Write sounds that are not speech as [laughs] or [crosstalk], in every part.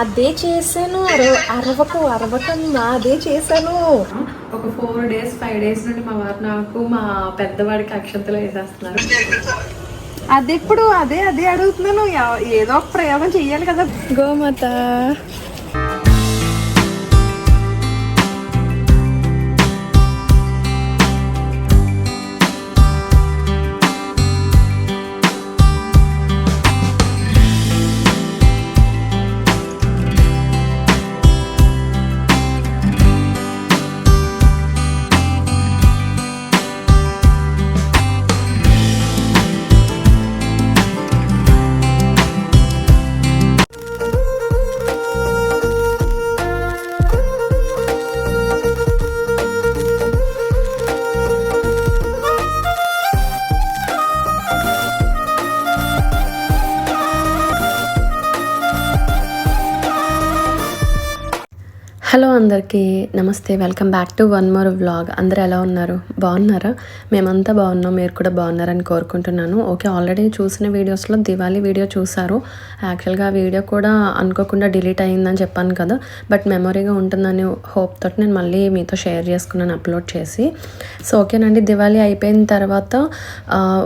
అదే చేశాను అర అరవకు అరవకమ్మా అదే చేశాను. ఒక ఫోర్ డేస్ ఫైవ్ డేస్ నుండి మా వారు నాకు మా పెద్దవాడికి అక్షంతలు వేసేస్తున్నారు. అది ఇప్పుడు అదే అదే అడుగుతున్నాను. ఏదో ఒక ప్రయోగం చెయ్యాలి కదా. గోమాత. హలో అందరికీ నమస్తే welcome back to one more vlog. అందరూ ఎలా ఉన్నారు? బాగున్నారా? మేమంతా బాగున్నాం మీరు కూడా బాగున్నారని కోరుకుంటున్నాను. ఓకే ఆల్రెడీ చూసిన వీడియోస్లో దివాళీ వీడియో చూసారు యాక్చువల్గా ఆ వీడియో కూడా అనుకోకుండా డిలీట్ అయ్యిందని చెప్పాను కదా. బట్ మెమొరీగా ఉంటుందని హోప్ తోటి నేను మళ్ళీ మీతో షేర్ చేసుకున్నాను అప్లోడ్ చేసి. సో ఓకేనండి దివాళీ అయిపోయిన తర్వాత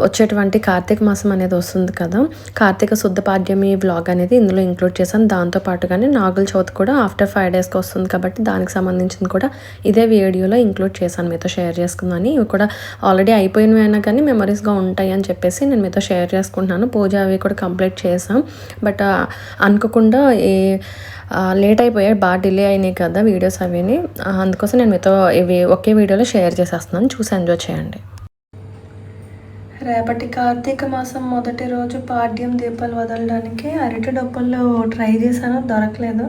వచ్చేటువంటి కార్తీక మాసం అనేది వస్తుంది కదా. కార్తీక శుద్ధ పాడ్యమి వ్లాగ్ అనేది ఇందులో ఇంక్లూడ్ చేశాను. దాంతో పాటుగానే నాగుల చవితి కూడా ఆఫ్టర్ ఫైవ్ డేస్కి వస్తుంది కాబట్టి దానికి సంబంధించింది కూడా ఇదే వీడియోలో ఇంక్లూడ్ చేశాను. మీతో షేర్ చేసుకుందామని ఇవి కూడా ఆల్రెడీ అయిపోయినవి అయినా కానీ మెమరీస్గా ఉంటాయి అని చెప్పేసి నేను మీతో షేర్ చేసుకుంటున్నాను. పూజ అవి కూడా కంప్లీట్ చేసాం బట్ అనుకోకుండా ఏ లేట్ అయిపోయాయి బాగా డిలే అయినాయి కదా వీడియోస్ అవిని. అందుకోసం నేను మీతో ఇవి ఒకే వీడియోలో షేర్ చేసేస్తున్నాను. చూసి ఎంజాయ్ చేయండి. రేపటి కార్తీక మాసం మొదటి రోజు పాడ్యం దీపాలు వదలడానికి అరటి డబ్బుల్లో ట్రై చేశాను. దొరకలేదు.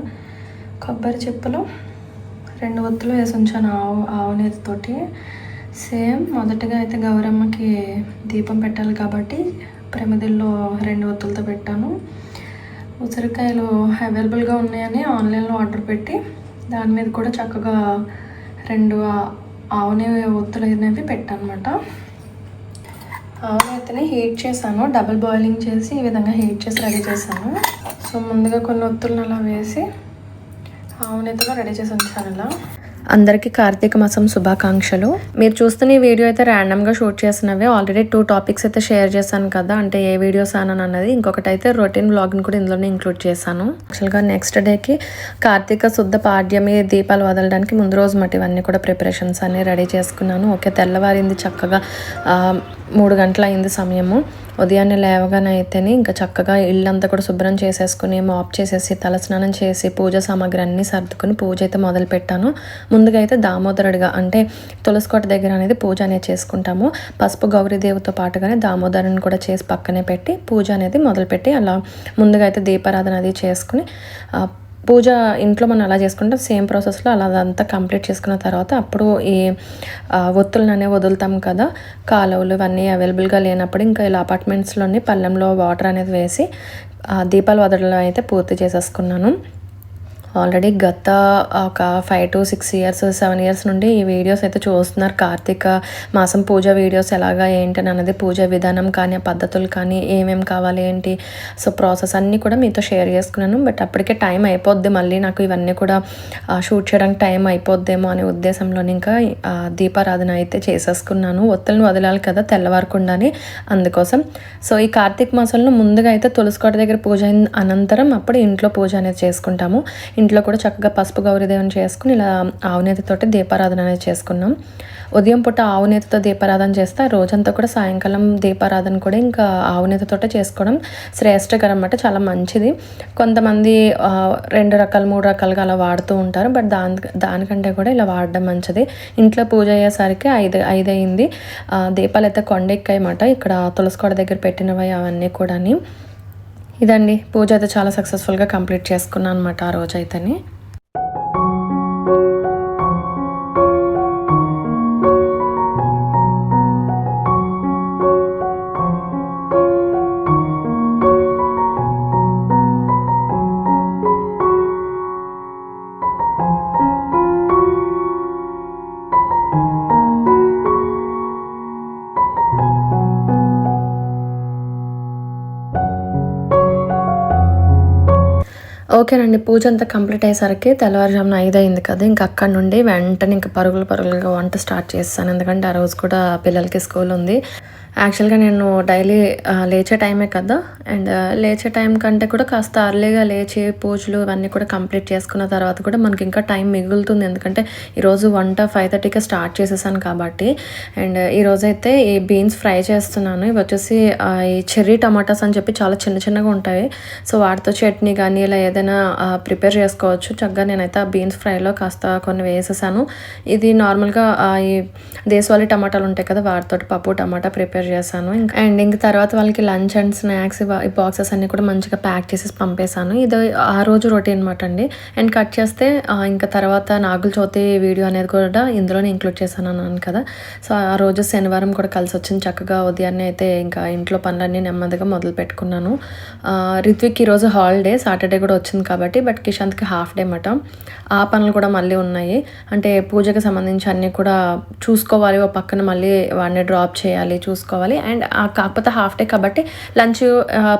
కొబ్బరి చెప్పులు రెండు ఒత్తులు వేసి ఉంచాను ఆవు ఆవు నేతితోటి. సేమ్ మొదటగా అయితే గౌరమ్మకి దీపం పెట్టాలి కాబట్టి ప్రమిదిల్లో రెండు ఒత్తులతో పెట్టాను. ఉసిరికాయలు అవైలబుల్గా ఉన్నాయని ఆన్లైన్లో ఆర్డర్ పెట్టి దాని మీద కూడా చక్కగా రెండు ఆవునే ఒత్తులు అనేవి పెట్టానమాట. ఆవునైతేనే హీట్ చేశాను డబుల్ బాయిలింగ్ చేసి ఈ విధంగా హీట్ చేసి రెడీ చేశాను. సో ముందుగా కొన్ని ఒత్తులను అలా వేసి ఆవునైతేలో రెడీ చేసి ఉంచాను ఇలా. అందరికీ కార్తీక మాసం శుభాకాంక్షలు. మీరు చూస్తున్న ఈ వీడియో అయితే ర్యాండమ్గా షూట్ చేసినవే. ఆల్రెడీ టూ టాపిక్స్ అయితే షేర్ చేశాను కదా. అంటే ఏ వీడియోస్ అని అన్నది. ఇంకొకటి అయితే రొటీన్ బ్లాగ్ని కూడా ఇందులోనే ఇంక్లూడ్ చేశాను. యాక్చువల్గా నెక్స్ట్ డేకి కార్తీక శుద్ధ పాడ్యమి దీపాలు వదలడానికి ముందు రోజు మట్టి ఇవన్నీ కూడా ప్రిపరేషన్స్ అన్ని రెడీ చేసుకున్నాను. ఓకే తెల్లవారింది చక్కగా మూడు గంటల అయింది సమయము. ఉదయాన్నే లేవగానే అయితేనే ఇంకా చక్కగా ఇల్లంతా కూడా శుభ్రం చేసేసుకుని మాప్ చేసేసి తలస్నానం చేసి పూజ సామాగ్రి అన్నీ సర్దుకుని పూజ అయితే మొదలు పెట్టాను. ముందుగా అయితే దామోదరుడిగా అంటే తులసికోట దగ్గర అనేది పూజ అనేది చేసుకుంటాము. పసుపు గౌరీదేవితో పాటుగానే దామోదరుని కూడా చేసి పక్కనే పెట్టి పూజ అనేది మొదలుపెట్టి అలా ముందుగా అయితే దీపారాధన అది చేసుకుని పూజ ఇంట్లో మనం అలా చేసుకుంటాం సేమ్ ప్రాసెస్లో అలా అదంతా కంప్లీట్ చేసుకున్న తర్వాత అప్పుడు ఈ ఆ, ఒత్తులను అనేవి వదులుతాం కదా కాలువలు ఇవన్నీ అవైలబుల్గా లేనప్పుడు ఇంకా ఇలా అపార్ట్మెంట్స్లోని పళ్ళెంలో వాటర్ అనేది వేసి దీపాలు వదలడం అయితే పూర్తి చేసేసుకున్నాను. ఆల్రెడీ గత ఒక five to six years seven years నుండి ఈ వీడియోస్ అయితే చూస్తున్నారు. కార్తీక మాసం పూజ వీడియోస్ ఎలాగా ఏంటి అని అన్నది పూజ విధానం కానీ పద్ధతులు కానీ ఏమేమి కావాలి ఏంటి సో ప్రాసెస్ అన్నీ కూడా మీతో షేర్ చేసుకున్నాను. బట్ అప్పటికే టైం అయిపోద్ది. మళ్ళీ నాకు ఇవన్నీ కూడా షూట్ చేయడానికి టైం అయిపోద్దేమో అనే ఉద్దేశంలో ఇంకా దీపారాధన అయితే చేసేసుకున్నాను. ఒత్తులను వదలాలి కదా తెల్లవారకుండానే అందుకోసం. సో ఈ కార్తీక మాసంలో ముందుగా అయితే తులసికోట దగ్గర పూజ అయిన అనంతరం అప్పుడు ఇంట్లో పూజ అనేది చేసుకుంటాము. ఇంట్లో కూడా చక్కగా పసుపు గౌరీదేవని చేసుకుని ఇలా ఆవునేతతోటి దీపారాధన అనేది చేసుకున్నాం. ఉదయం పూట ఆవునేతతో దీపారాధన చేస్తే రోజంతా కూడా సాయంకాలం దీపారాధన కూడా ఇంకా ఆవునేతతోటే చేసుకోవడం శ్రేష్టకరం అన్నమాట చాలా మంచిది. కొంతమంది రెండు రకాలు మూడు రకాలుగా అలా వాడుతూ ఉంటారు బట్ దాని దానికంటే కూడా ఇలా వాడడం మంచిది. ఇంట్లో పూజ అయ్యేసరికి ఐదు ఐదు అయింది దీపాలు అయితే కొండెక్కాయన్నమాట ఇక్కడ తులసికోట దగ్గర పెట్టినవి అవన్నీ కూడా ఇదండి. పూజ అయితే చాలా సక్సెస్ఫుల్గా కంప్లీట్ చేసుకున్నాను అనమాట ఆ రోజు ఓకేనండి పూజ అంతా కంప్లీట్ అయ్యేసరికి తెల్లవారుజామున ఐదు అయింది కదా ఇంకా అక్కడ నుండి వెంటనే ఇంకా పరుగులు పరుగులుగా వంట స్టార్ట్ చేస్తాను. ఎందుకంటే ఆ రోజు కూడా పిల్లలకి స్కూల్ ఉంది. యాక్చువల్గా నేను డైలీ లేచే టైమే కదా. అండ్ లేచే టైం కంటే కూడా కాస్త అర్లీగా లేచి పూజలు ఇవన్నీ కూడా కంప్లీట్ చేసుకున్న తర్వాత కూడా మనకి ఇంకా టైం మిగులుతుంది. ఎందుకంటే ఈరోజు వంట ఫైవ్ థర్టీకి స్టార్ట్ చేసేసాను కాబట్టి. అండ్ ఈరోజైతే ఈ బీన్స్ ఫ్రై చేస్తున్నాను. ఇవి వచ్చేసి ఈ చెర్రీ టమాటాస్ అని చెప్పి చాలా చిన్న చిన్నగా ఉంటాయి. సో వాటితో చట్నీ కానీ ఇలా ఏదైనా ప్రిపేర్ చేసుకోవచ్చు. చక్కగా నేనైతే ఆ బీన్స్ ఫ్రైలో కాస్త కొన్ని వేసేసాను. ఇది నార్మల్గా ఈ దేశవాళీ టమాటాలు ఉంటాయి కదా వాటితో పప్పు టమాటా ప్రిపేర్ చేశాను. ఇంకా అండ్ ఇంక తర్వాత వాళ్ళకి లంచ్ అండ్ స్నాక్స్ ఈ బాక్సెస్ అన్ని కూడా మంచిగా ప్యాక్ చేసి పంపేశాను. ఇది ఆ రోజు రొటీన్ అనమాట అండి. అండ్ కట్ చేస్తే ఇంకా తర్వాత నాగుల చవితి వీడియో అనేది కూడా ఇందులోనే ఇంక్లూడ్ చేశాను అన్నాను కదా. సో ఆ రోజు శనివారం కూడా కలిసి వచ్చింది. చక్కగా ఉదయాన్నే అయితే ఇంకా ఇంట్లో పనులన్నీ నెమ్మదిగా మొదలు పెట్టుకున్నాను. రిత్విక్ ఈరోజు హాలిడే సాటర్డే కూడా వచ్చింది కాబట్టి బట్ కిషాంత్కి హాఫ్ డే మాట ఆ పనులు కూడా మళ్ళీ ఉన్నాయి. అంటే పూజకి సంబంధించి అన్నీ కూడా చూసుకోవాలి. ఓ పక్కన మళ్ళీ వాడిని డ్రాప్ చేయాలి చూసుకోవాలి. అండ్ కాకపోతే హాఫ్ డే కాబట్టి లంచ్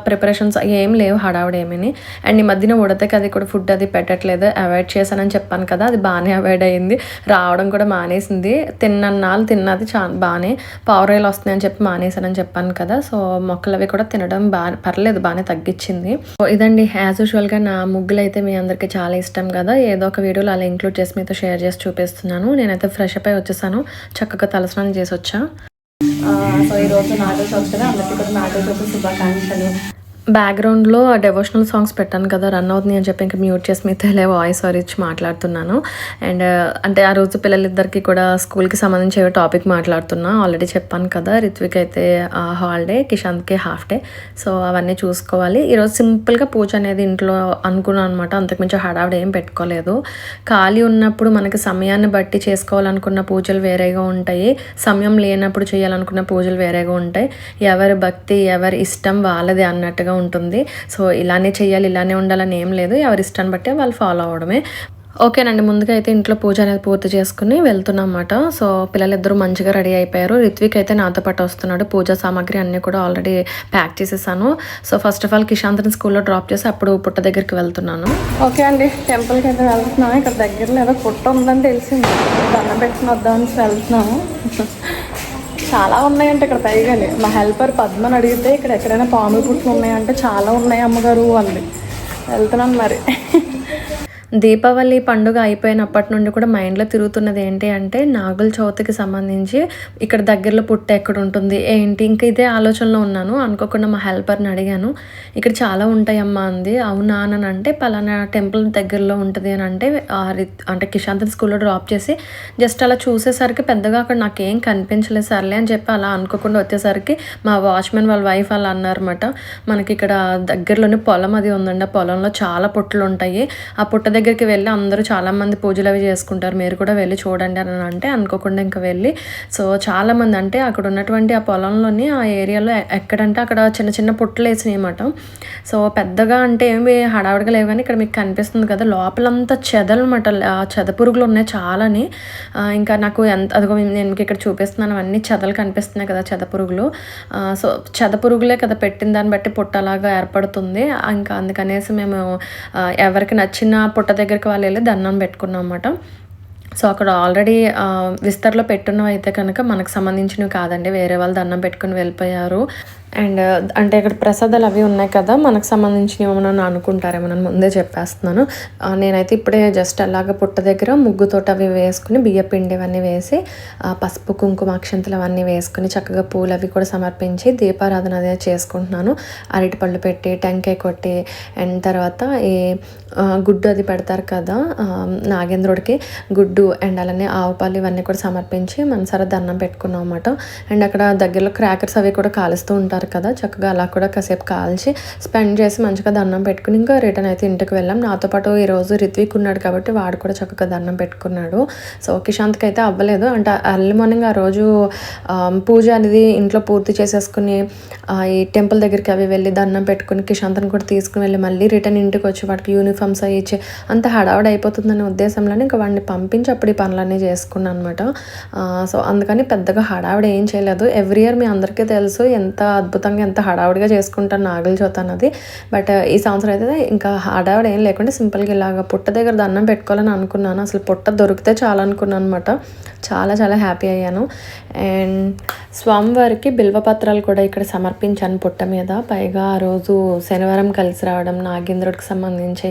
ప్రిపరేషన్స్ ఏం లేవు హడావుడు ఏమీ అండ్ ఈ మధ్యన ఉడతకి అది కూడా ఫుడ్ అది పెట్టట్లేదు అవాయిడ్ చేశానని చెప్పాను కదా అది బాగానే అవాయిడ్ అయ్యింది. రావడం కూడా మానేసింది. తిన్నన్నాళ్ళు తిన్నది చా బాగానే. పావురాయలు వస్తున్నాయని చెప్పి మానేశానని చెప్పాను కదా సో మొక్కలు అవి కూడా తినడం బాగా పర్లేదు బాగానే తగ్గించింది సో ఇదండి యాజ్ యూజువల్గా నా ముగ్గులు అయితే మీ అందరికీ చాలా ఇష్టం కదా ఏదో ఒక వీడియోలో అలా ఇంక్లూడ్ చేసి మీతో షేర్ చేసి చూపిస్తున్నాను. నేనైతే ఫ్రెష్ అప్ అయి వచ్చేసాను. చక్కగా తలస్నానం చేసి వచ్చా. సో ఈరోజు నాగల్ చౌత్ కదా అందరికీ కూడా నాగల్ చౌత్ శుభాకాంక్షలు. బ్యాక్గ్రౌండ్లో డెవోషనల్ సాంగ్స్ పెట్టాను కదా రన్ అవుతుంది అని చెప్పి ఇంకా మ్యూట్ చేసి మీతో ఇలా వాయిస్ ఓవర్ ఇచ్చి మాట్లాడుతున్నాను. అండ్ uh, అంటే ఆ రోజు పిల్లలిద్దరికి కూడా స్కూల్కి సంబంధించి ఏవో టాపిక్ మాట్లాడుతున్నా. ఆల్రెడీ చెప్పాను కదా రిత్విక్ అయితే హాలిడే కిషాంత్కి హాఫ్ డే సో అవన్నీ చూసుకోవాలి. ఈరోజు సింపుల్గా పూజ అనేది ఇంట్లో అనుకున్నాను అనమాట అంతకుమించి హడావిడ ఏం పెట్టుకోలేదు. ఖాళీ ఉన్నప్పుడు మనకి సమయాన్ని బట్టి చేసుకోవాలనుకున్న పూజలు వేరేగా ఉంటాయి. సమయం లేనప్పుడు చేయాలనుకున్న పూజలు వేరేగా ఉంటాయి. ఎవరి భక్తి ఎవరి ఇష్టం వాళ్ళది అన్నట్టుగా ఉంటుంది. సో ఇలానే చేయాలి ఇలానే ఉండాలని ఏం లేదు. ఎవరి ఇష్టాన్ని బట్టి వాళ్ళు ఫాలో అవడమే. ఓకేనండి ముందుగా అయితే ఇంట్లో పూజ అనేది పూర్తి చేసుకుని వెళ్తున్నాం అన్నమాట. సో పిల్లలిద్దరూ మంచిగా రెడీ అయిపోయారు. రిత్విక్ అయితే నాతో పాటు వస్తున్నాడు. పూజా సామాగ్రి అన్నీ కూడా ఆల్రెడీ ప్యాక్ చేసేసాను. సో ఫస్ట్ ఆఫ్ ఆల్ కిషాంత్ని స్కూల్లో డ్రాప్ చేసి అప్పుడు పుట్ట దగ్గరికి వెళ్తున్నాను. ఓకే అండి టెంపుల్కి అయితే వెళ్తున్నాం. ఇక్కడ దగ్గరలో ఏదో పుట్ట ఉందని తెలిసింది. దండం పెట్టుకుని వద్దామని వెళ్తున్నాము. చాలా ఉన్నాయంటే ఇక్కడ పైగానే మా హెల్పర్ పద్మని అడిగితే ఇక్కడ ఎక్కడైనా పాములు పుట్లు ఉన్నాయంటే చాలా ఉన్నాయి అమ్మగారు అంది. వెళ్తున్నాను మరి. దీపావళి పండుగ అయిపోయినప్పటి నుండి కూడా మైండ్లో తిరుగుతున్నది ఏంటి అంటే నాగుల చవితికి సంబంధించి ఇక్కడ దగ్గరలో పుట్ట ఎక్కడ ఉంటుంది ఏంటి? ఇంకా ఇదే ఆలోచనలో ఉన్నాను. అనుకోకుండా మా హెల్పర్ని అడిగాను. ఇక్కడ చాలా ఉంటాయమ్మా అంది. అవునా అని అంటే పలానా టెంపుల్ దగ్గరలో ఉంటుంది అని అంటే అంటే కిషాంత్ స్కూల్లో డ్రాప్ చేసి జస్ట్ అలా చూసేసరికి పెద్దగా అక్కడ నాకేం కనిపించలేదు సర్లే అని చెప్పి అలా అనుకోకుండా వచ్చేసరికి మా వాచ్మెన్ వాళ్ళ వైఫ్ అలా అన్నారన్నమాట. మనకి ఇక్కడ దగ్గరలోనే పొలం అది ఉందండి. ఆ పొలంలో చాలా పుట్టలు ఉంటాయి ఆ పుట్ట దగ్గరికి వెళ్ళి అందరూ చాలామంది పూజలు అవి చేసుకుంటారు. మీరు కూడా వెళ్ళి చూడండి అని అంటే అనుకోకుండా ఇంకా వెళ్ళి. సో చాలామంది అంటే అక్కడ ఉన్నటువంటి ఆ పొలంలోని ఆ ఏరియాలో ఎక్కడంటే అక్కడ చిన్న చిన్న పుట్టలు వేసినాయి అన్నమాట. సో పెద్దగా అంటే ఏమి హడావిడిగా లేవు కానీ ఇక్కడ మీకు కనిపిస్తుంది కదా లోపలంతా చెదలు అనమాట చెద పురుగులు ఉన్నాయి చాలాని. ఇంకా నాకు ఎంత అదిగో నేను మీకు ఇక్కడ చూపిస్తున్నాను అవన్నీ చెదలు కనిపిస్తున్నాయి కదా చెద పురుగులు. సో చెద పురుగులే కదా పెట్టిన దాన్ని బట్టి పుట్టలాగా ఏర్పడుతుంది. ఇంకా అందుకనేసి మేము ఎవరికి నచ్చిన పుట్ట దగ్గరికి వాళ్ళు వెళ్ళి దండం పెట్టుకున్నాం అనమాట సో అక్కడ ఆల్రెడీ విస్తర్లో పెట్టున్నవి అయితే కనుక మనకు సంబంధించినవి కాదండి. వేరే వాళ్ళు దండం పెట్టుకుని వెళ్ళిపోయారు. అండ్ అంటే ఇక్కడ ప్రసాదాలు అవి ఉన్నాయి కదా మనకు సంబంధించినవి ఏమన్నా అనుకుంటారేమో నేను ముందే చెప్పేస్తున్నాను. నేనైతే ఇప్పుడే జస్ట్ అలాగ పుట్ట దగ్గర ముగ్గుతోటి అవి వేసుకుని బియ్యపిండి ఇవన్నీ అవన్నీ వేసి పసుపు కుంకుమ అక్షంతలు అవన్నీ వేసుకుని చక్కగా పూలు అవి కూడా సమర్పించి దీపారాధన అదే చేసుకుంటున్నాను. అరటి పళ్ళు పెట్టి టెంకాయ కొట్టి అండ్ తర్వాత ఈ గుడ్డు అది పెడతారు కదా నాగేంద్రుడికి గుడ్డు అండ్ అలానే ఆవు పాలు ఇవన్నీ కూడా సమర్పించి మనసారా దండం పెట్టుకున్నాం అన్నమాట. అండ్ అక్కడ దగ్గరలో క్రాకర్స్ అవి కూడా కాలుస్తూ ఉంటారు. కదా చక్కగా అలా కూడా కాసేపు కాల్చి స్పెండ్ చేసి మంచిగా దండం పెట్టుకుని ఇంకా రిటర్న్ అయితే ఇంటికి వెళ్ళాం. నాతో పాటు ఈరోజు రిత్విక్ ఉన్నాడు కాబట్టి వాడు కూడా చక్కగా దండం పెట్టుకున్నాడు. సో కిషాంత్కి అయితే అవ్వలేదు. అంటే అర్లీ మార్నింగ్ ఆ రోజు పూజ అనేది ఇంట్లో పూర్తి చేసేసుకుని ఈ టెంపుల్ దగ్గరికి అవి వెళ్ళి దండం పెట్టుకుని కిషాంత్ని కూడా తీసుకుని వెళ్ళి మళ్ళీ రిటర్న్ ఇంటికి వచ్చి వాడికి యూనిఫామ్స్ అవి ఇచ్చి అంత హడావుడి అయిపోతుందనే ఉద్దేశంలోనే ఇంకా వాడిని పంపించి అప్పుడు ఈ పనులన్నీ చేసుకున్నాను అనమాట సో అందుకని పెద్దగా హడావిడ ఏం చేయలేదు. ఎవ్రీ ఇయర్ మీ అందరికీ తెలుసు ఎంత అద్భుతంగా ఎంత హడావుడిగా చేసుకుంటాను నాగుల చవితి అన్నది. బట్ uh, ఈ సంవత్సరం అయితే ఇంకా హడావుడి ఏం లేకుండా సింపుల్గా ఇలాగ పుట్ట దగ్గర దండం పెట్టుకోవాలని అనుకున్నాను. అసలు పుట్ట దొరికితే చాలా అనుకున్నాను అనమాట చాలా చాలా హ్యాపీ అయ్యాను. అండ్ స్వామివారికి బిల్వపత్రాలు కూడా ఇక్కడ సమర్పించాను పుట్ట మీద. పైగా ఆ రోజు శనివారం కలిసి రావడం నాగేంద్రుడికి సంబంధించి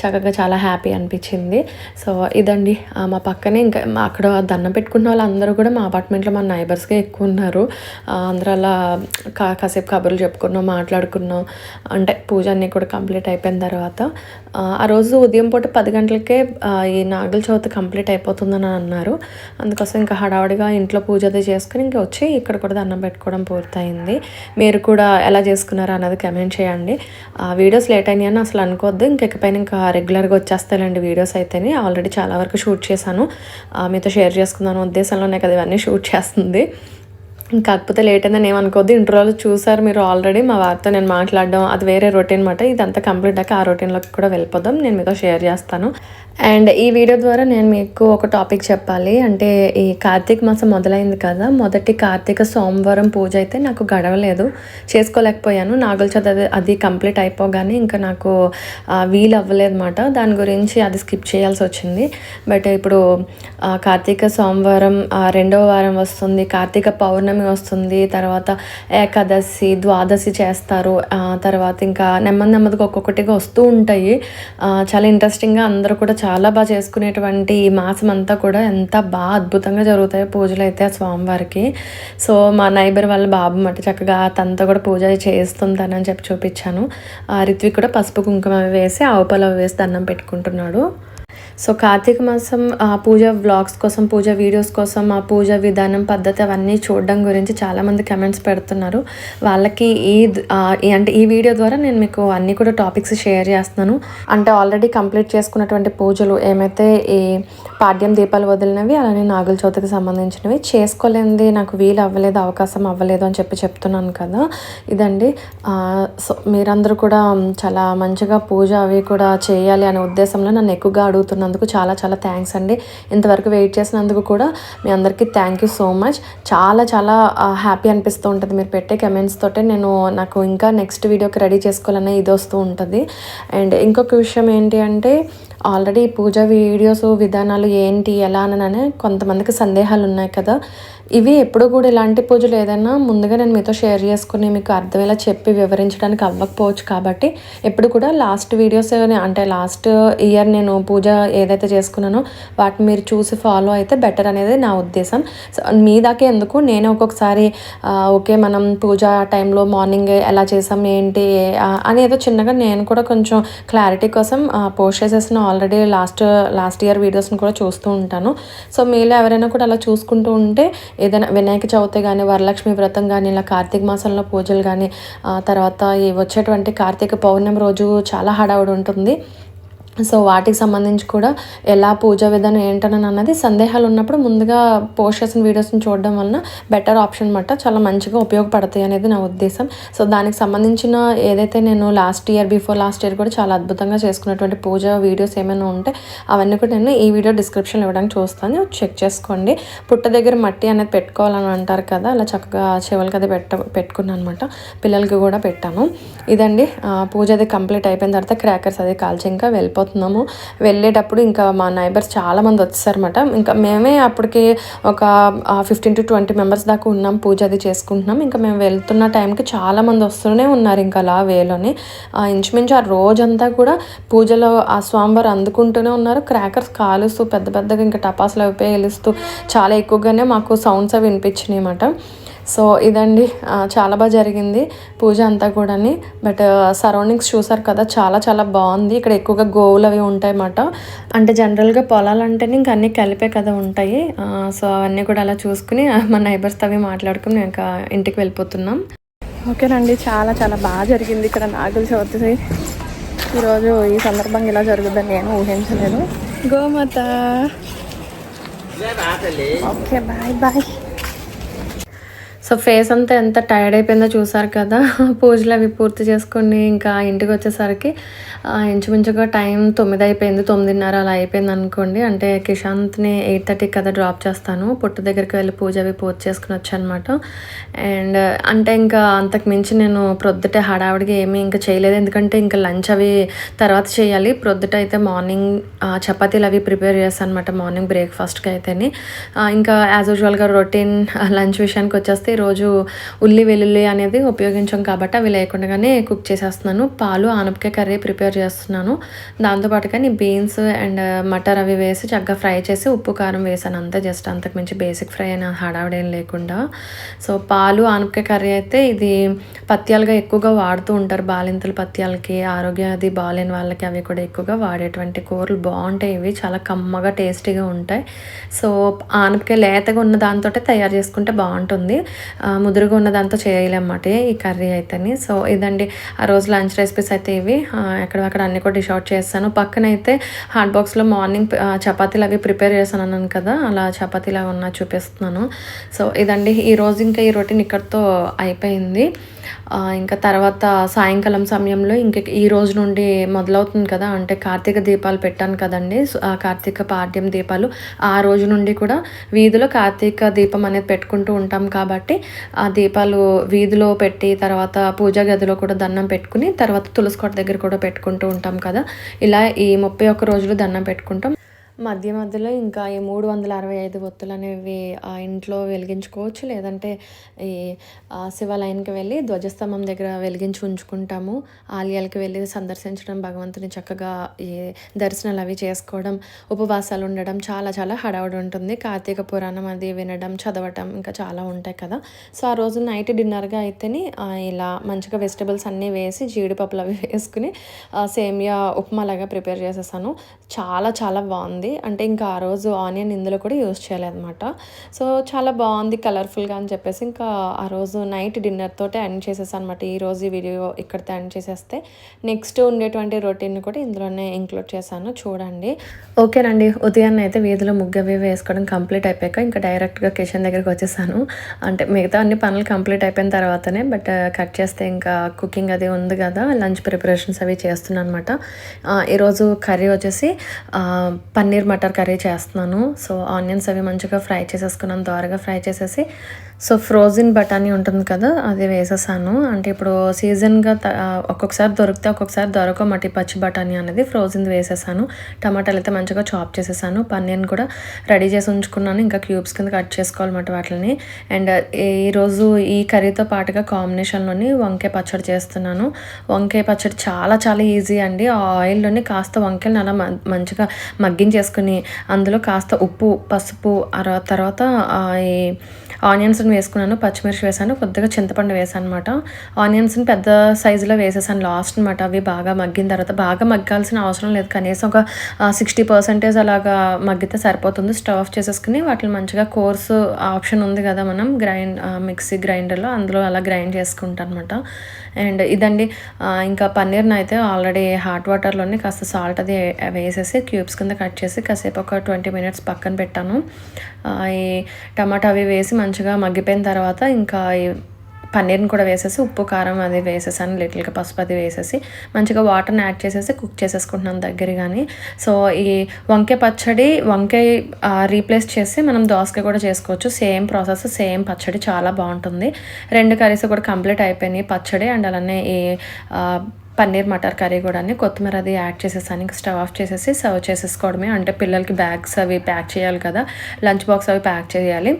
చక్కగా చాలా హ్యాపీ అనిపించింది. సో ఇదండి. మా పక్కనే ఇంకా అక్కడ దండం పెట్టుకున్న వాళ్ళందరూ కూడా మా అపార్ట్మెంట్లో మా నైబర్స్గా ఎక్కువ ఉన్నారు. అందరూ అలా కా కాసేపు కబుర్లు చెప్పుకున్నాం మాట్లాడుకున్నాం. అంటే పూజ అన్నీ కూడా కంప్లీట్ అయిపోయిన తర్వాత ఆ, రోజు ఉదయం పూట పది గంటలకే ఈ నాగుల చవితి కంప్లీట్ అయిపోతుందని అన్నారు. అందుకోసం ఇంకా హడావుడిగా ఇంట్లో పూజ అది చేసుకుని ఇంకా వచ్చి ఇక్కడ కూడా దండం పెట్టుకోవడం పూర్తయింది. మీరు కూడా ఎలా చేసుకున్నారు అన్నది కమెంట్ చేయండి. ఆ వీడియోస్ లేట్ అయినాయి అని అసలు అనుకోవద్దు. ఇంకెక్కపైన ఇంకా రెగ్యులర్గా వచ్చేస్తాయండి వీడియోస్ అయితేనే. ఆల్రెడీ చాలా వరకు షూట్ చేశాను. మీతో షేర్ చేసుకుందాను ఉద్దేశంలోనే కదా ఇవన్నీ షూట్ చేస్తుంది. కాకపోతే లేట్ అయిందని ఏమనుకోవద్దు. ఇంటర్వ్యూలో చూసారు మీరు ఆల్రెడీ మా వారితో నేను మాట్లాడడం అది వేరే రొటీన్ అనమాట ఇదంతా కంప్లీట్ అయ్యాక ఆ రొటీన్లోకి కూడా వెళ్ళిపోదాం. నేను మీతో షేర్ చేస్తాను. అండ్ ఈ వీడియో ద్వారా నేను మీకు ఒక టాపిక్ చెప్పాలి. అంటే ఈ కార్తీక మాసం మొదలైంది కదా మొదటి కార్తీక సోమవారం పూజ అయితే నాకు గడవలేదు. చేసుకోలేకపోయాను. నాగుల చదువు అది- అది కంప్లీట్ అయిపోగానే ఇంకా నాకు వీలు అవ్వలేదన్నమాట దాని గురించి అది స్కిప్ చేయాల్సి వచ్చింది. బట్ ఇప్పుడు కార్తీక సోమవారం రెండవ వారం వస్తుంది కార్తీక పౌర్ణమి వస్తుంది తర్వాత ఏకాదశి ద్వాదశి చేస్తారు తర్వాత ఇంకా నెమ్మది నెమ్మదిగా ఒక్కొక్కటిగా వస్తూ ఉంటాయి. చాలా ఇంట్రెస్టింగ్గా అందరూ కూడా చాలా బాగా చేసుకునేటువంటి ఈ మాసం అంతా కూడా ఎంత బాగా అద్భుతంగా జరుగుతాయి పూజలు అయితే ఆ స్వామివారికి. సో మా నైబర్ వాళ్ళ బాబు మట్టి చక్కగా తనతో కూడా పూజ చేస్తుంటానని చెప్పి చూపించాను. ఆ, రిత్విక్ కూడా పసుపు కుంకుమ అవి వేసి ఆవు వేసి దండం పెట్టుకుంటున్నాడు. సో కార్తీక మాసం ఆ, పూజ వ్లాగ్స్ కోసం పూజ వీడియోస్ కోసం ఆ పూజ విధానం పద్ధతి అవన్నీ చూడడం గురించి చాలామంది కమెంట్స్ పెడుతున్నారు. వాళ్ళకి ఈ అంటే ఈ వీడియో ద్వారా నేను మీకు అన్నీ కూడా టాపిక్స్ షేర్ చేస్తున్నాను. అంటే ఆల్రెడీ కంప్లీట్ చేసుకున్నటువంటి పూజలు ఏమైతే ఈ పాడ్యం దీపాలు వదిలినవి అలానే నాగుల చవితికి సంబంధించినవి చేసుకోలేనిది నాకు వీలు అవ్వలేదు అవకాశం అవ్వలేదు అని చెప్పి చెప్తున్నాను కదా. ఇదండి. సో మీరందరూ కూడా చాలా మంచిగా పూజ అవి కూడా చేయాలి అనే ఉద్దేశంలో నన్ను ఎక్కువగా చేసినందుకు చాలా చాలా థ్యాంక్స్ అండి. ఇంతవరకు వెయిట్ చేసినందుకు కూడా మీ అందరికీ థ్యాంక్ యూ సో మచ్ చాలా చాలా హ్యాపీ అనిపిస్తూ ఉంటుంది. మీరు పెట్టే కమెంట్స్ తోటే నేను నాకు ఇంకా నెక్స్ట్ వీడియోకి రెడీ చేసుకోవాలనే ఇది వస్తూ ఉంటుంది. అండ్ ఇంకొక విషయం ఏంటి అంటే ఆల్రెడీ పూజ వీడియోస్ విధానాలు ఏంటి ఎలా అని కొంతమందికి సందేహాలు ఉన్నాయి కదా. ఇవి ఎప్పుడు కూడా ఇలాంటి పూజలు ఏదైనా ముందుగా నేను మీతో షేర్ చేసుకుని మీకు అర్థమయ్యేలా చెప్పి వివరించడానికి అవ్వకపోవచ్చు కాబట్టి ఎప్పుడు కూడా లాస్ట్ వీడియోస్ అంటే లాస్ట్ ఇయర్ నేను పూజ ఏదైతే చేసుకున్నానో వాటిని మీరు చూసి ఫాలో అయితే బెటర్ అనేది నా ఉద్దేశం. సో మీ దాకే ఎందుకు? నేను ఒక్కొక్కసారి ఓకే మనం పూజ టైంలో మార్నింగ్ ఎలా చేసాం ఏంటి అనేదో చిన్నగా నేను కూడా కొంచెం క్లారిటీ కోసం పోస్ట్ చేసేసిన ఆల్రెడీ లాస్ట్ లాస్ట్ ఇయర్ వీడియోస్ని కూడా చూస్తూ ఉంటాను. సో మీలో ఎవరైనా కూడా అలా చూసుకుంటూ ఉంటే ఏదైనా వినాయక చవితి కానీ వరలక్ష్మి వ్రతం కానీ ఇలా కార్తీక మాసంలో పూజలు కానీ తర్వాత ఈ వచ్చేటువంటి కార్తీక పౌర్ణమి రోజు చాలా హడావుడి ఉంటుంది. సో వాటికి సంబంధించి కూడా ఎలా పూజ విధానం ఏంటని అన్నది సందేహాలు ఉన్నప్పుడు ముందుగా పోస్ట్ చేసిన వీడియోస్ని చూడడం వలన బెటర్ ఆప్షన్ అనమాట చాలా మంచిగా ఉపయోగపడతాయి అనేది నా ఉద్దేశం. సో దానికి సంబంధించిన ఏదైతే నేను last year before last year కూడా చాలా అద్భుతంగా చేసుకున్నటువంటి పూజ వీడియోస్ ఏమైనా ఉంటే అవన్నీ కూడా నేను ఈ వీడియో డిస్క్రిప్షన్లో ఇవ్వడానికి చూస్తాను. చెక్ చేసుకోండి. పుట్ట దగ్గర మట్టి అనేది పెట్టుకోవాలని అంటారు కదా అలా చక్కగా చెవులకి అది పెట్ట పెట్టుకున్నాను అనమాట పిల్లలకి కూడా పెట్టాను. ఇదండి పూజ అది కంప్లీట్ అయిపోయిన తర్వాత క్రాకర్స్ అది కాల్చి ఇంకా వెళ్ళిపోతున్నాము. వెళ్ళేటప్పుడు ఇంకా మా నైబర్స్ చాలామంది మంది ఇంకా మేమే అప్పటికి ఒక ఫిఫ్టీన్ టు ట్వంటీ మెంబర్స్ దాకా ఉన్నాం పూజ అది చేసుకుంటున్నాం. ఇంకా మేము వెళ్తున్న టైంకి చాలామంది వస్తూనే ఉన్నారు ఇంకా అలా వేలోని. ఆ, ఇంచుమించు ఆ రోజంతా కూడా పూజలో ఆ స్వామివారు అందుకుంటూనే ఉన్నారు. క్రాకర్స్ కాలుస్తూ పెద్ద పెద్దగా ఇంకా టపాసులు అవి పేలుస్తూ చాలా ఎక్కువగానే మాకు సౌండ్స్ అవి వినిపించినాయి అన్నమాట. సో ఇదండి చాలా బాగా జరిగింది పూజ అంతా కూడాని. బట్ సరౌండింగ్స్ చూసారు కదా చాలా చాలా బాగుంది. ఇక్కడ ఎక్కువగా గోవులు అవి ఉంటాయి అన్నమాట అంటే జనరల్గా పొలాలు అంటేనే ఇంకా అన్నీ కలిపే కదా ఉంటాయి. సో అవన్నీ కూడా అలా చూసుకుని మా నైబర్స్తో అవి మాట్లాడుకుని మేము ఇంకా ఇంటికి వెళ్ళిపోతున్నాం. ఓకేనండి చాలా చాలా బాగా జరిగింది ఇక్కడ నాగుల చవితి. ఈరోజు ఈ సందర్భంగా ఇలా జరుగుతుందని నేను ఊహించలేదు. గోమాత. Okay bye bye. So face అంతా ఎంత టైర్డ్ అయిపోయిందో చూసారు కదా. [laughs] పూజలు అవి పూర్తి చేసుకొని ఇంకా ఇంటికి వచ్చేసరికి ఇంచుమించుగా టైం తొమ్మిది అయిపోయింది తొమ్మిదిన్నర అలా అయిపోయింది అనుకోండి. అంటే కిషాంత్ని ఎయిట్ థర్టీకి కదా డ్రాప్ చేస్తాను. పుట్టు దగ్గరికి వెళ్ళి పూజ అవి పూర్తి చేసుకుని వచ్చానమాట. అండ్ అంటే ఇంకా అంతకు మించి నేను ప్రొద్దుటే హడావిడిగా ఏమీ ఇంకా చేయలేదు. ఎందుకంటే ఇంకా లంచ్ అవి తర్వాత చేయాలి. ప్రొద్దుట అయితే మార్నింగ్ చపాతీలు అవి ప్రిపేర్ చేస్తాను అనమాట మార్నింగ్ బ్రేక్ఫాస్ట్కి అయితేని. ఇంకా యాజ్ యూజువల్గా రొటీన్ లంచ్ విషయానికి వచ్చేస్తే ఈరోజు ఉల్లి వెల్లుల్లి అనేది ఉపయోగించాం కాబట్టి అవి లేకుండానే కుక్ చేసేస్తున్నాను. పాలు ఆనపకాయ కర్రీ ప్రిపేర్ చేస్తున్నాను. దాంతోపాటుగా నేను బీన్స్ అండ్ మటర్ అవి వేసి చక్కగా ఫ్రై చేసి ఉప్పు కారం వేసాను. అంతే జస్ట్ అంతకు మించి బేసిక్ ఫ్రై అయిన హడావిడేం లేకుండా. సో పాలు ఆనపకాయ కర్రీ అయితే ఇది పత్యాలుగా ఎక్కువగా వాడుతూ ఉంటారు బాలింతల పత్యాలకి. ఆరోగ్యం అది బాగాలేని వాళ్ళకి అవి కూడా ఎక్కువగా వాడేటువంటి కూరలు బాగుంటాయి ఇవి. చాలా కమ్మగా టేస్టీగా ఉంటాయి. సో ఆనపకాయ లేతగా ఉన్న దాంతో తయారు చేసుకుంటే బాగుంటుంది. ముదురుగా ఉన్న దాంతో చేయలేమన్నమాట ఈ కర్రీ అయితేని. సో ఇదండి ఆ రోజు లంచ్ రెసిపీస్ అయితే ఇవి. ఆ, ఎక్కడక్కడ అన్ని కూడా డిష్ అవుట్ చేస్తాను. పక్కన అయితే హాట్ బాక్స్లో మార్నింగ్ చపాతీలు అవి ప్రిపేర్ చేశాను అన్నాను కదా అలా చపాతీలా ఉన్నా చూపిస్తున్నాను. సో ఇదండి ఈ రోజు ఇంకా ఈ రొటీన్ ఇక్కడితో అయిపోయింది. ఇంకా తర్వాత సాయంకాలం సమయంలో ఇంక ఈ రోజు నుండి మొదలవుతుంది కదా అంటే కార్తీక దీపాలు పెట్టాను కదండి. సో కార్తీక పాడ్యం దీపాలు ఆ రోజు నుండి కూడా వీధిలో కార్తీక దీపం అనేది పెట్టుకుంటూ ఉంటాం కాబట్టి ఆ దీపాలు వీధిలో పెట్టి తర్వాత పూజా గదిలో కూడా దండం పెట్టుకుని తర్వాత తులసి కోట దగ్గర కూడా పెట్టుకుంటూ ఉంటాం కదా. ఇలా ఈ ముప్పై ఒక్క రోజులు దండం పెట్టుకుంటాం. మధ్య మధ్యలో ఇంకా ఈ మూడు వందల అరవై ఐదు ఒత్తులు అనేవి ఆ ఇంట్లో వెలిగించుకోవచ్చు. లేదంటే ఈ శివాలయానికి వెళ్ళి ధ్వజస్తంభం దగ్గర వెలిగించి ఉంచుకుంటాము. ఆలయాలకి వెళ్ళి సందర్శించడం భగవంతుని చక్కగా ఈ దర్శనాలు అవి చేసుకోవడం ఉపవాసాలు ఉండడం చాలా చాలా హడావుడి ఉంటుంది. కార్తీక పురాణం అది వినడం చదవటం ఇంకా చాలా ఉంటాయి కదా. సో ఆ రోజు నైట్ డిన్నర్గా అయితేనే ఇలా మంచిగా వెజిటబుల్స్ అన్నీ వేసి జీడిపప్పులు అవి [laughs] వేసుకుని సేమియా ఉప్మా లాగా ప్రిపేర్ చేసేసాను. చాలా చాలా బాగుంది. అంటే ఇంకా ఆ రోజు ఆనియన్ ఇందులో కూడా యూస్ చేయలేదన్నమాట. సో చాలా బాగుంది కలర్ఫుల్గా అని చెప్పేసి ఇంకా ఆ రోజు నైట్ డిన్నర్ తోటే ఎండ్ చేసేసాను అనమాట ఈ రోజు ఈ వీడియో ఇక్కడితో ఎండ్ చేసేస్తే నెక్స్ట్ ఉండేటువంటి రొటీన్ కూడా ఇందులోనే ఇంక్లూడ్ చేశాను. చూడండి. ఓకేనండి ఉదయాన్నే అయితే వీధిలో ముగ్గు అవి వేసుకోవడం కంప్లీట్ అయిపోయాక ఇంకా డైరెక్ట్గా కిచెన్ దగ్గరికి వచ్చేసాను. అంటే మిగతా అన్ని పనులు కంప్లీట్ అయిపోయిన తర్వాతనే బట్ కట్ చేస్తే ఇంకా కుకింగ్ అది ఉంది కదా లంచ్ ప్రిపరేషన్స్ అవి చేస్తున్నాను అనమాట ఈరోజు కర్రీ వచ్చేసి పన్నీర్ పన్నీర్ మటర్ కర్రీ చేస్తున్నాను. సో ఆనియన్స్ అవి మంచిగా ఫ్రై చేసేసుకున్నాను. దోరగా ఫ్రై చేసేసి సో ఫ్రోజన్ బఠానీ ఉంటుంది కదా అది వేసేసాను. అంటే ఇప్పుడు సీజన్గా ఒక్కొక్కసారి దొరికితే ఒక్కొక్కసారి దొరకమటి పచ్చి బఠానీ అనేది ఫ్రోజన్ వేసేసాను. టమాటాలు అయితే మంచిగా చాప్ చేసేసాను. పన్నీర్ని కూడా రెడీ చేసి ఉంచుకున్నాను. ఇంకా క్యూబ్స్ కింద కట్ చేసుకోవాలన్నమాట వాటిని. అండ్ ఈరోజు ఈ కర్రీతో పాటుగా కాంబినేషన్లోని వంకాయ పచ్చడి చేస్తున్నాను. వంకాయ పచ్చడి చాలా చాలా ఈజీ అండి. ఆ ఆయిల్లోని కాస్త వంకాయలను అలా మ- మంచిగా మగ్గించేసుకుని అందులో కాస్త ఉప్పు పసుపు అర- తర్వాత ఆనియన్స్ ఈ వేసుకున్నాను పచ్చిమిర్చి వేసాను కొద్దిగా చింతపండు వేసాను అనమాట ఆనియన్స్ని పెద్ద సైజులో వేసేసాను లాస్ట్ అనమాట అవి బాగా మగ్గిన తర్వాత బాగా మగ్గాల్సిన అవసరం లేదు. కనీసం ఒక సిక్స్టీ పర్సెంటేజ్ అలాగా మగ్గితే సరిపోతుంది. స్టవ్ ఆఫ్ చేసేసుకుని వాటిని మంచిగా కోర్సు ఆప్షన్ ఉంది కదా మనం గ్రైండ్ మిక్సీ గ్రైండర్లో అందులో అలా గ్రైండ్ చేసుకుంటాను అనమాట అండ్ ఇదండి ఇంకా పన్నీర్ని అయితే ఆల్రెడీ హాట్ వాటర్లోనే కాస్త సాల్ట్ అది వేసేసి క్యూబ్స్ కింద కట్ చేసి కాసేపు ఒక ట్వంటీ మినిట్స్ పక్కన పెట్టాను. ఈ టమాటా అవి వేసి మంచిగా మగ్గిపోయిన తర్వాత ఇంకా పన్నీర్ని కూడా వేసేసి ఉప్పు కారం అది వేసేసాను. లిటిల్గా పసుపు అది వేసేసి మంచిగా వాటర్ని యాడ్ చేసేసి కుక్ చేసేసుకుంటున్నాను దగ్గర కానీ సో ఈ వంకాయ పచ్చడి వంకాయ రీప్లేస్ చేసి మనం దోసకాయ కూడా చేసుకోవచ్చు. సేమ్ ప్రాసెస్ సేమ్ పచ్చడి చాలా బాగుంటుంది. రెండు కర్రీస్ కూడా కంప్లీట్ అయిపోయినాయి. పచ్చడి అండ్ అలానే ఈ పన్నీర్ మటర్ కర్రీ కూడా కొత్తిమీర అది యాడ్ చేసేసాను. ఇంకా స్టవ్ ఆఫ్ చేసేసి సర్వ్ చేసేసుకోవడమే. అంటే పిల్లలకి బ్యాగ్స్ అవి ప్యాక్ చేయాలి కదా. లంచ్ బాక్స్ అవి ప్యాక్ చేయాలి.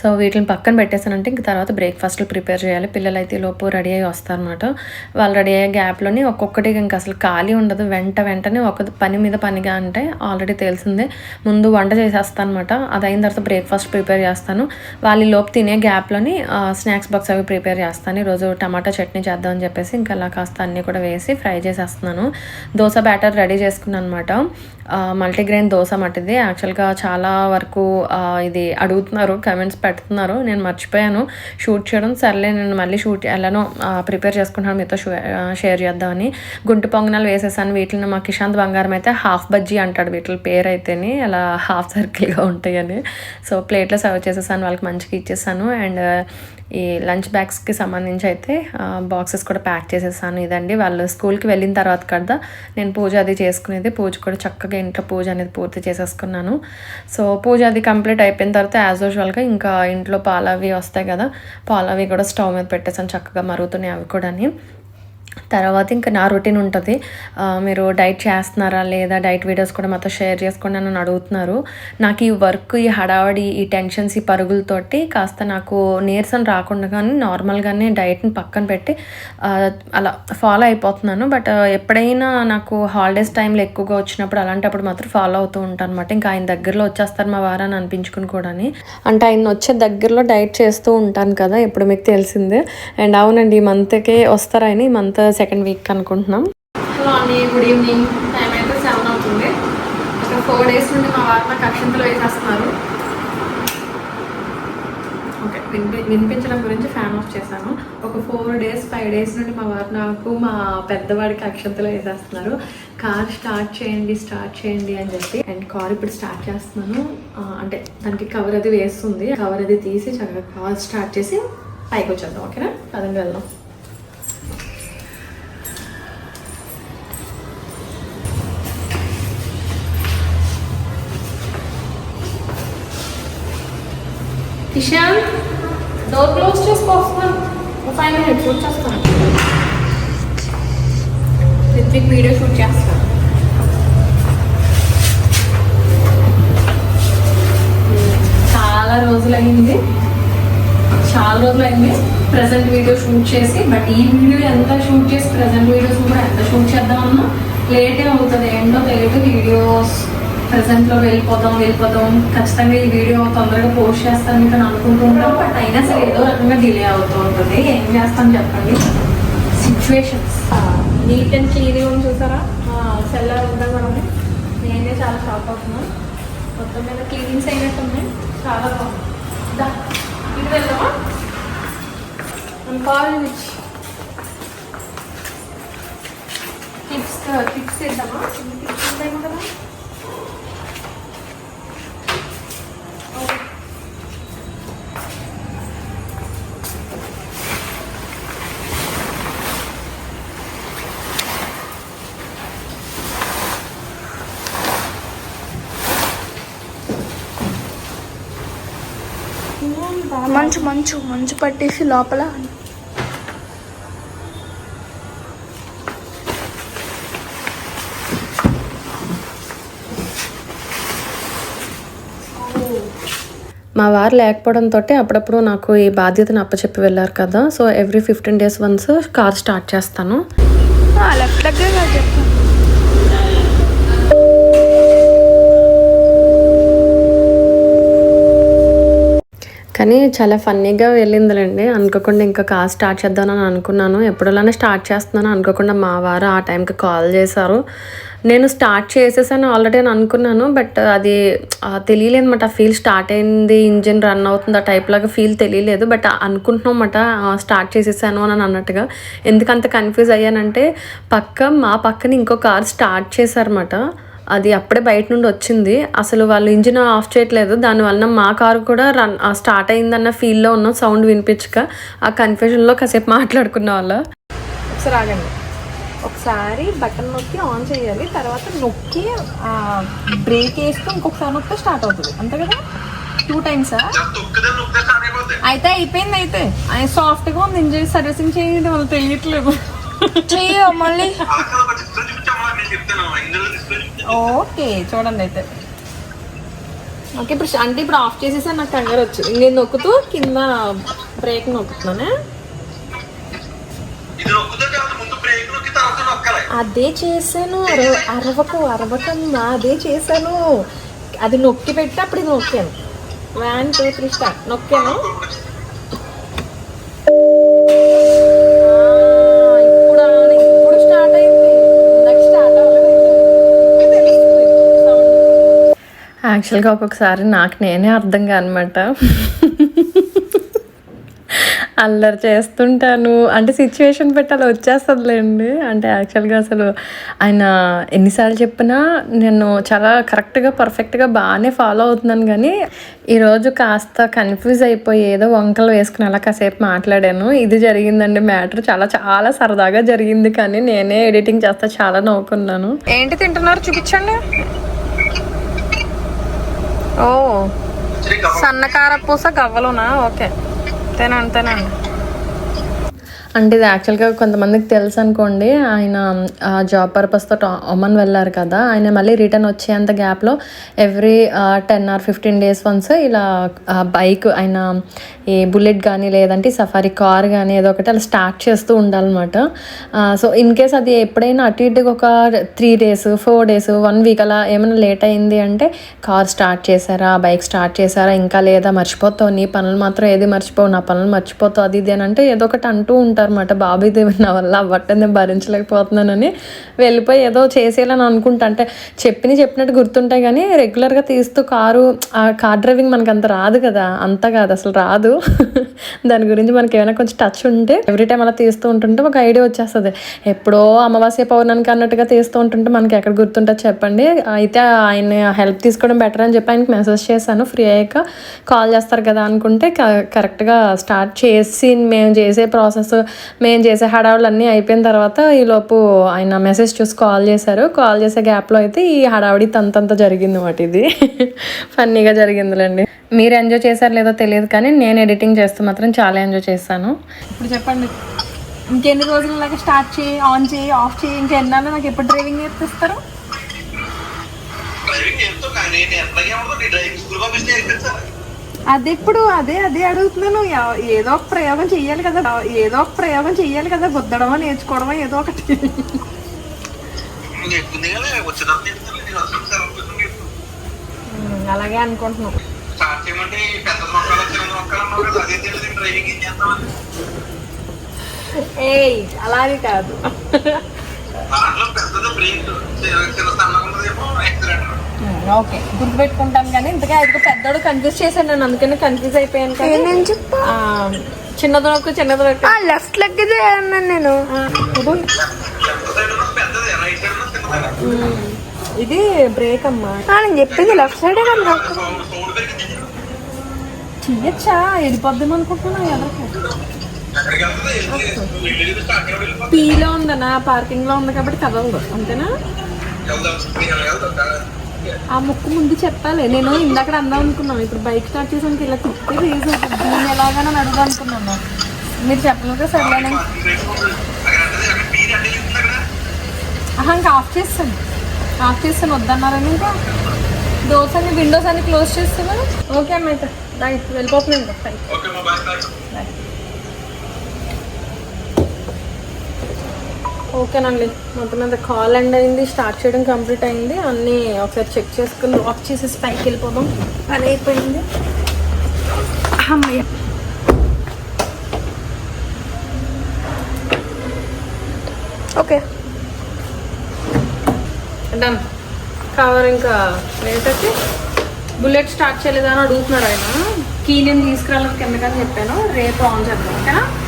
సో వీటిని పక్కన పెట్టేసానంటే ఇంక తర్వాత బ్రేక్ఫాస్ట్లు ప్రిపేర్ చేయాలి. పిల్లలు అయితే లోపు రెడీ అయ్యి వస్తారనమాట వాళ్ళు రెడీ అయ్యే గ్యాప్లోని ఒక్కొక్కటి ఇంకా అసలు ఖాళీ ఉండదు. వెంట వెంటనే ఒక పని మీద పనిగా అంటే ఆల్రెడీ తెలిసిందే. ముందు వంట చేసేస్తాను అనమాట అది అయిన తర్వాత బ్రేక్ఫాస్ట్ ప్రిపేర్ చేస్తాను. వాళ్ళు ఈ లోపు తినే గ్యాప్లోని స్నాక్స్ బాక్స్ అవి ప్రిపేర్ చేస్తాను. ఈరోజు టమాటా చట్నీ చేద్దామని చెప్పేసి ఇంకా అలా కాస్త అన్నీ కూడా వేసి ఫ్రై చేసేస్తున్నాను. దోశ బ్యాటర్ రెడీ చేసుకున్నాను అనమాట మల్టీగ్రెయిన్ దోశ మట్టిది. యాక్చువల్గా చాలా వరకు ఇది అడుగుతున్నారు. కమెంట్స్ పెడుతున్నారు నేను మర్చిపోయాను. షూట్ చేయడం సర్లే నేను మళ్ళీ షూట్ ఎలానో ప్రిపేర్ చేసుకుంటాను మీతో షేర్ చేద్దామని. గుంటు పొంగనాలు వేసేసాను వీటిని మా కిషాంత్ బంగారం అయితే హాఫ్ బజ్జీ అంటాడు వీటి పేరు అయితేని అలా హాఫ్ సర్కిల్గా ఉంటాయని. సో ప్లేట్లో సర్వ్ చేసేసాను వాళ్ళకి మంచిగా ఇచ్చేసాను. అండ్ ఈ లంచ్ బ్యాగ్స్కి సంబంధించి అయితే బాక్సెస్ కూడా ప్యాక్ చేసేసాను. ఇదండి వాళ్ళు స్కూల్కి వెళ్ళిన తర్వాత కదా నేను పూజ అది చేసుకునేది. పూజ కూడా చక్కగా ఇంట్లో పూజ అనేది పూర్తి చేసేసుకున్నాను. సో పూజ అది కంప్లీట్ అయిపోయిన తర్వాత యాజ్ యూజువల్గా ఇంకా ఇంట్లో పాలవి వస్తాయి కదా పాలవి కూడా స్టవ్ మీద పెట్టేసాను చక్కగా మరుగుతున్నాయి అవి కూడా తర్వాత ఇంకా నా రొటీన్ ఉంటుంది. మీరు డైట్ చేస్తున్నారా లేదా డైట్ వీడియోస్ కూడా మాతో షేర్ చేసుకోండి అని నన్ను అడుగుతున్నారు. నాకు ఈ వర్క్ ఈ హడావడి ఈ టెన్షన్స్ ఈ పరుగులతోటి కాస్త నాకు నీరసం రాకుండా కానీ నార్మల్గానే డైట్ని పక్కన పెట్టి అలా ఫాలో అయిపోతున్నాను. బట్ ఎప్పుడైనా నాకు హాలిడేస్ టైంలో ఎక్కువగా వచ్చినప్పుడు అలాంటప్పుడు మాత్రం ఫాలో అవుతూ ఉంటాను అనమాట ఇంకా ఆయన దగ్గరలో వచ్చేస్తారు మా వారాన్ని అనిపించుకుని కూడా అంటే ఆయన వచ్చే దగ్గరలో డైట్ చేస్తూ ఉంటాను కదా ఇప్పుడు మీకు తెలిసిందే. అండ్ అవునండి ఈ మంత్కే వస్తారు ఆయన. ఈ మంత్ సెకండ్ వీక్ అనుకుంటున్నాం. హలో అండి గుడ్ ఈవినింగ్ టైం అయితే సెవెన్ అవుతుంది. ఒక ఫోర్ డేస్ నుండి మా వారు నాకు అక్షంతలు వేసేస్తున్నారు. ఓకే వినిపి వినిపించడం గురించి ఫ్యాన్ ఆఫ్ చేశాను. ఒక ఫోర్ డేస్ ఫైవ్ డేస్ నుండి మా వారు నాకు మా పెద్దవాడికి అక్షంతలు వేసేస్తున్నారు. కార్ స్టార్ట్ చేయండి స్టార్ట్ చేయండి అని చెప్పి. అండ్ కార్ ఇప్పుడు స్టార్ట్ చేస్తున్నాను. అంటే దానికి కవర్ అది వేస్తుంది. కవర్ అది తీసి చక్కగా కార్ స్టార్ట్ చేసి పైకి వచ్చేద్దాం. ఓకేనా పదంగా వెళ్దాం. ఇషాన్ డోర్ క్లోజ్ చేసుకోవస్తున్నాను ఫైవ్ మినిట్స్ వచ్చేస్తాను రిత్విక్ వీడియో షూట్ చేస్తాను చాలా రోజులైంది. చాలా రోజులైంది ప్రజెంట్ వీడియో షూట్ చేసి బట్ ఈ వీడియో ఎంత షూట్ చేసి ప్రజెంట్ వీడియోస్ కూడా ఎంత షూట్ చేద్దామన్నా లేటే అవుతుంది. ఏంటో తెలియదు వీడియోస్ ప్రజెంట్లో వెళ్ళిపోదాం వెళ్ళిపోదాం. ఖచ్చితంగా ఈ వీడియో తొందరగా పోస్ట్ చేస్తాను మీకు అని అనుకుంటూ ఉంటాం. బట్ అయినా సరే ఏదో రకంగా డిలే అవుతూ ఉంటుంది. ఏం చేస్తాం చెప్పండి? సిచ్యువేషన్స్ నీట్ అండ్ క్లీన్గా ఉంది చూసారా? సెల్లర్ ఉందా మనం నేనే చాలా షాక్ అవుతున్నాను మొత్తం మీద క్లీనింగ్స్ అయినట్టు ఉన్నాయి చాలా బాగుంది. ఇది వెళ్దామా? మన కాలేజ్ టిప్స్ టిప్స్ ఇద్దామా టిప్స్ ఉంటాయి కదా. మంచు మంచు మంచు పట్టేసి లోపల. మా వారు లేకపోవడంతో అప్పుడప్పుడు నాకు ఈ బాధ్యతను అప్పచెప్పి వెళ్ళారు కదా. So every fifteen days once car start చేస్తాను. లెఫ్ట్ దగ్గర కానీ చాలా ఫన్నీగా వెళ్ళిందిలేండి. అనుకోకుండా ఇంకా కార్ స్టార్ట్ చేద్దామని అనుకున్నాను. ఎప్పుడలానే స్టార్ట్ చేస్తున్నాను అనుకోకుండా మా వారు ఆ టైంకి కాల్ చేశారు. నేను స్టార్ట్ చేసేసాను ఆల్రెడీ అని అనుకున్నాను. బట్ అది ఆ, తెలియలేదు అనమాట ఫీల్ స్టార్ట్ అయింది. ఇంజిన్ రన్ అవుతుంది. ఆ టైప్ లాగా ఫీల్ తెలియలేదు. బట్ అనుకుంటున్నాం మాట స్టార్ట్ చేసేసాను అని అన్నట్టుగా. ఎందుకంత కన్ఫ్యూజ్ అయ్యానంటే పక్క మా పక్కన ఇంకో కార్ స్టార్ట్ చేశారన్నమాట. అది అప్పుడే బయట నుండి వచ్చింది. అసలు వాళ్ళు ఇంజిన్ ఆఫ్ చేయట్లేదు. దానివల్ల మా కారు కూడా రన్ స్టార్ట్ అయిందన్న ఫీల్లో ఉన్నాం సౌండ్ వినిపించక ఆ కన్ఫ్యూజన్లో కాసేపు మాట్లాడుకున్న వాళ్ళ. ఒకసారి ఆగండి. ఒకసారి బటన్ నొక్కి ఆన్ చేయాలి. తర్వాత నొక్కి బ్రేక్ వేస్తూ ఇంకొకసారి నొక్కితే స్టార్ట్ అవుతుంది. అంతే కదా? టూ టైమ్సా అయితే అయిపోయింది అయితే. సాఫ్ట్గా ఉంది. ఇంజిన్ సర్వీసింగ్ చేయడం. వాళ్ళు తెలియట్లేదు. చెయ్యి మళ్ళీ. ఓకే చూడండి అయితే. ఓకే ఇప్పుడు అంటే ఇప్పుడు ఆఫ్ చేసేసా నాకు కంగారు వచ్చు నేను నొక్కుతూ కింద బ్రేక్ నొక్కుతున్నానే? అది ముందు బ్రేక్ నొక్కి తర్వాత నొక్కాలి అదే చేశాను అర అరవకు అరవకమ్మా అదే చేశాను. అది నొక్కి పెట్టి అప్పుడు ఇది నొక్కాను. వన్ టూ త్రీ స్టార్ట్ నొక్కాను ఆ, ఇప్పుడు ఆ- ఇప్పుడు స్టార్ట్ అయింది ఇందాక స్టార్ట్ అవ్వలేదు తెలుస్తుంది sound. యాక్చువల్గా ఒక్కొక్కసారి నాకు నేనే అర్థం కానమాట. అల్లరి చేస్తుంటాను. అంటే సిచ్యువేషన్ పెట్టి అలా వచ్చేస్తుందిలేండి. అంటే యాక్చువల్గా అసలు ఆయన ఎన్నిసార్లు చెప్పినా నేను చాలా కరెక్ట్గా పర్ఫెక్ట్గా బాగానే ఫాలో అవుతున్నాను కానీ ఈరోజు కాస్త కన్ఫ్యూజ్ అయిపోయి ఏదో వంకలు వేసుకుని అలా కాసేపు మాట్లాడాను. ఇది జరిగిందండి మ్యాటర్ చాలా చాలా సరదాగా జరిగింది కానీ నేనే ఎడిటింగ్ చేస్తా చాలా నవ్వుకున్నాను. ఏంటి తింటున్నారు? చూపించండి. ఓ. సన్నకార పూస గవ్వలునా? ఓకే. తినండి తినండి. అంటే ఇది యాక్చువల్గా కొంతమందికి తెలుసు అనుకోండి ఆయన జాబ్ పర్పస్తో ఒమన్ వెళ్ళారు కదా ఆయన మళ్ళీ రిటర్న్ వచ్చేంత గ్యాప్లో every ten or fifteen days once ఇలా బైక్ ఆయన ఈ బుల్లెట్ కానీ లేదంటే సఫారీ కార్ కానీ ఏదో ఒకటి అలా స్టార్ట్ చేస్తూ ఉండాలన్నమాట. సో ఇన్ కేస్ అది ఎప్పుడైనా అటు ఇటుగా ఒక three days four days one week అలా ఏమైనా లేట్ అయింది అంటే కార్ స్టార్ట్ చేశారా బైక్ స్టార్ట్ చేశారా ఇంకా లేదా మర్చిపోతావు నీ పనులు మాత్రం ఏది మర్చిపోవు నా పనులు మర్చిపోతావు అది ఇది అని అంటే ఏదో ఒకటి అంటూ అనమాట బాబాయ్ దేవి నా వల్ల అవ్వటం నేను భరించలేకపోతున్నానని వెళ్ళిపోయి ఏదో చేసేయాలని అనుకుంటా. అంటే చెప్పిన చెప్పినట్టు గుర్తుంటాయి కానీ రెగ్యులర్గా తీస్తూ కారు ఆ కార్ డ్రైవింగ్ మనకు అంత రాదు కదా. అంత కాదు అసలు రాదు. [laughs] దాని గురించి మనకి ఏమైనా కొంచెం టచ్ ఉంటే ఎవ్రీ టైం అలా తీస్తూ ఉంటుంటే ఒక ఐడియా వచ్చేస్తుంది. ఎప్పుడో అమావాస్య పౌర్ణానికి అన్నట్టుగా తీస్తూ ఉంటుంటే మనకి ఎక్కడ గుర్తుంటుంది చెప్పండి. అయితే ఆయన హెల్ప్ తీసుకోవడం బెటర్ అని చెప్పి ఆయనకి మెసేజ్ చేశాను. ఫ్రీ అయ్యాక కాల్ చేస్తారు కదా అనుకుంటే క- కరెక్ట్గా స్టార్ట్ చేసి మేము చేసే ప్రాసెస్ మేము చేసే హడావులు అన్నీ అయిపోయిన తర్వాత ఈలోపు ఆయన మెసేజ్ చూసి కాల్ చేశారు. కాల్ చేసే గ్యాప్లో అయితే ఈ హడావుడి తంతంత జరిగింది మాట ఇది. ఫన్నీగా జరిగిందిలేండి. మీరు ఎంజాయ్ చేశారు లేదో తెలియదు కానీ నేను ఎడిటింగ్ చేస్తూ మాత్రం చాలా ఎంజాయ్ చేస్తాను. ఇప్పుడు చెప్పండి. ఇంకెన్ని రోజులు నాకు స్టార్ట్ చేయి ఆన్ చేయి ఆఫ్ చేయి ఇంకెన్నాళ్ళు నాకు ఎప్పుడు డ్రైవింగ్ నేర్పిస్తారు? డ్రైవింగ్ కానీ నేను ఎట్లాగే డ్రైవింగ్ స్కూల్ పంపిస్తే నేర్పించాలి అది ఇప్పుడు అదే అదే అడుగుతున్నాను. ఏదో ఒక ప్రయోగం చెయ్యాలి కదా. ఏదో ఒక ప్రయోగం చెయ్యాలి కదా. గుద్దడమో నేర్చుకోవడమో ఏదో ఒకటి. అలాగే చేస్తామని ఏయ్ అలాగే కాదు. ఓకే. గుర్తుపెట్టుకుంటాను కానీ ఇంతగా పెద్దోడు కన్ఫ్యూజ్ చేశాను నేను అందుకని కన్ఫ్యూజ్ అయిపోయాను కానీ నేను చెప్పు? ఆ, చిన్నది నొక్కు చిన్నది నొక్కు ఆ లెఫ్ట్ లెగ్ అన్నాను నేను ఇది. బ్రేక్ అమ్మా. నేను చెప్పింది లెఫ్ట్ సైడే కదా చెయ్యొచ్చా? వెళ్ళిపోద్దాం వెళ్ళిపోతుంది పీలో ఉందనా పార్కింగ్లో ఉంది కాబట్టి కదలదు అంతేనా? ఆ ముక్కు ముందు చెప్పాలి. నేను ఇందాక అందాం అనుకున్నాను ఇప్పుడు బైక్ స్టార్ట్ చేసానికి ఇలా తిప్పి రేజ్ అవుతుంది నేను ఎలాగైనా అడుగుదాం అనుకున్నాను మీరు చెప్పలేక సర్లేనే. ఆహా ఇంకా ఆఫ్ చేస్తాను. ఆఫ్ చేస్తాను. వద్దన్నారని ఇంకా డోర్స్ అన్ని విండోస్ అన్ని క్లోజ్ చేస్తున్నాను ఓకే అమ్మ అయితే. రైట్ వెళ్ళిపోతున్నాను. బాయ్ ఓకేనండి. మొత్తం మీద కాల్ ఎండ్ అయింది స్టార్ట్ చేయడం కంప్లీట్ అయింది. అన్నీ ఒకసారి చెక్ చేసుకుని లాక్ చేసేసి పైకి వెళ్ళిపోదాం. పని అయిపోయింది. అమ్మయ్య. ఓకే. డన్ కవర్ ఇంకా వేసేసి బుల్లెట్ స్టార్ట్ చేయలేదని అడుగుతున్నాడు ఆయన. కీ నేను తీసుకురాలేదు కిందకని చెప్పాను. రేపు ఆన్ చేద్దాం. ఓకేనా?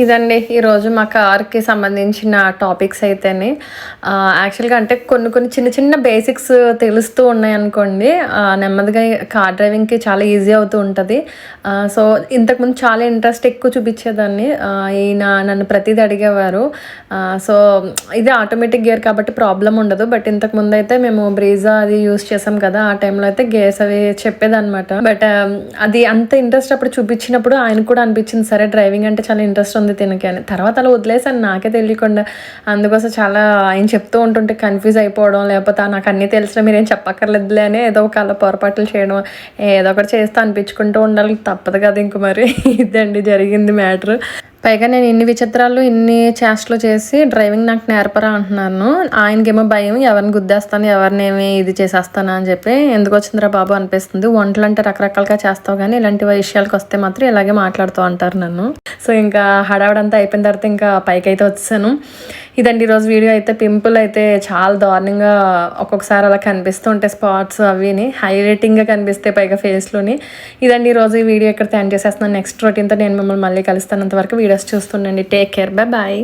ఇదండి ఈరోజు మా కార్కి సంబంధించిన టాపిక్స్ అయితేనే. యాక్చువల్గా అంటే కొన్ని కొన్ని చిన్న చిన్న బేసిక్స్ తెలుస్తూ ఉన్నాయనుకోండి నెమ్మదిగా కార్ డ్రైవింగ్కి చాలా ఈజీ అవుతూ ఉంటుంది. సో ఇంతకుముందు చాలా ఇంట్రెస్ట్ ఎక్కువ చూపించేదాన్ని. ఈయన నన్ను ప్రతిదీ అడిగేవారు. సో ఇది ఆటోమేటిక్ గేర్ కాబట్టి ప్రాబ్లం ఉండదు. బట్ ఇంతకు ముందు అయితే మేము బ్రీజా అది యూస్ చేసాం కదా ఆ టైంలో అయితే గేర్స్ అవి చెప్పేదన్నమాట. బట్ అది అంత ఇంట్రెస్ట్ అప్పుడు చూపించినప్పుడు ఆయన కూడా అనిపించింది సరే డ్రైవింగ్ అంటే చాలా ఇంట్రెస్ట్ ఉంది తినకి అని. తర్వాత అలా వదిలేసాను నాకే తెలియకుండా అందుకోసం చాలా ఆయన చెప్తూ ఉంటుంటే కన్ఫ్యూజ్ అయిపోవడం లేకపోతే నాకు అన్నీ తెలిసిన మీరేం చెప్పక్కర్లేదులే అని ఏదో ఒక అలా పొరపాట్లు చేయడం ఏదో ఒకటి చేస్తే అనిపించుకుంటూ ఉండాలి. తప్పదు కదా ఇంక మరి. [laughs] ఇదండి జరిగింది మ్యాటర్. పైగా నేను ఇన్ని విచిత్రాలు ఇన్ని చేష్టలు చేసి డ్రైవింగ్ నాకు నేర్పరా అంటున్నాను. ఆయనకేమో భయం ఎవరిని గుద్దేస్తాను ఎవరినేమి ఇది చేసేస్తాను అని చెప్పి ఎందుకు వచ్చిందిరా బాబు అనిపిస్తుంది. వంటలు అంటే రకరకాలుగా చేస్తావు కానీ ఇలాంటి విషయాలకు వస్తే మాత్రం ఇలాగే మాట్లాడుతూ అంటారు నన్ను. సో ఇంకా హడావడంతా అయిపోయిన తర్వాత ఇంకా పైకి అయితే వచ్చాను. ఇదండి ఈరోజు వీడియో అయితే పింపుల్ అయితే చాలా దారుణంగా ఒక్కొక్కసారి అలా కనిపిస్తూ ఉంటాయి స్పాట్స్ అవిని హైలైటింగ్గా కనిపిస్తే పైగా ఫేస్లోని. ఇదండి ఈరోజు ఈ వీడియో ఇక్కడ తయారు చేసేస్తున్నాను. నెక్స్ట్ రొటీన్తో నేను మిమ్మల్ని మళ్ళీ కలుస్తాను. అంతవరకు videos చూస్తుండండి. Take care. Bye bye